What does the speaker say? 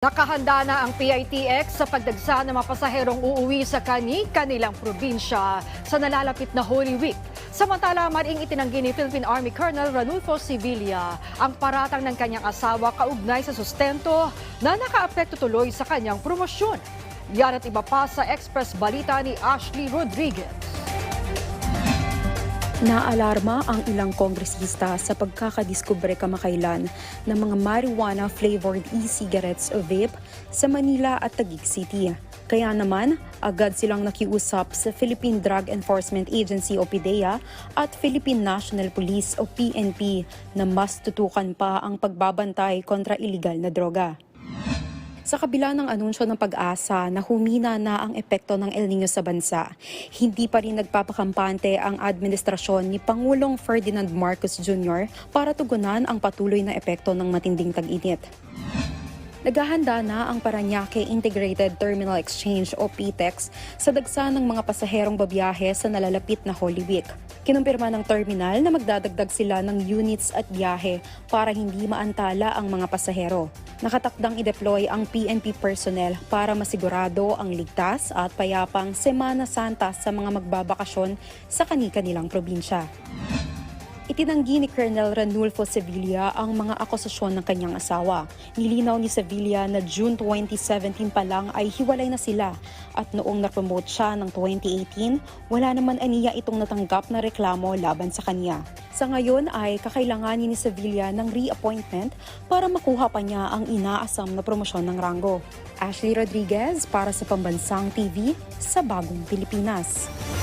Nakahanda na ang PITX sa pagdagsa ng mga pasaherong uuwi sa kani-kanilang probinsya sa nalalapit na Holy Week. Samantala, maring itinanggi ni Philippine Army Colonel Ranulfo Sevilla ang paratang ng kanyang asawa kaugnay sa sustento na nakaapekto tuloy sa kanyang promosyon. Yan at iba pa sa Express Balita ni Ashley Rodriguez. Naalarma ang ilang kongresista sa pagkakadiskubre kamakailan ng mga marijuana-flavored e-cigarettes o vape sa Manila at Taguig City. Kaya naman, agad silang nakiusap sa Philippine Drug Enforcement Agency o PDEA at Philippine National Police o PNP na mas tutukan pa ang pagbabantay kontra iligal na droga. Sa kabila ng anunsyo ng pag-asa na humina na ang epekto ng El Nino sa bansa, hindi pa rin nagpapakampante ang administrasyon ni Pangulong Ferdinand Marcos Jr. para tugunan ang patuloy na epekto ng matinding tag-init. Naghahanda na ang Paranaque Integrated Terminal Exchange o PTEX sa dagsa ng mga pasaherong babiyahe sa nalalapit na Holy Week. Kinumpirma ng terminal na magdadagdag sila ng units at biyahe para hindi maantala ang mga pasahero. Nakatakdang i-deploy ang PNP personnel para masigurado ang ligtas at payapang Semana Santa sa mga magbabakasyon sa kani-kanilang probinsya. Itinanggi ni Colonel Ranulfo Sevilla ang mga akusasyon ng kanyang asawa. Nilinaw ni Sevilla na June 2017 pa lang ay hiwalay na sila at noong na-promote siya ng 2018, wala naman aniya itong natanggap na reklamo laban sa kanya. Sa ngayon ay kakailanganin ni Sevilla ng reappointment para makuha pa niya ang inaasam na promosyon ng ranggo. Ashley Rodriguez para sa Pambansang TV sa Bagong Pilipinas.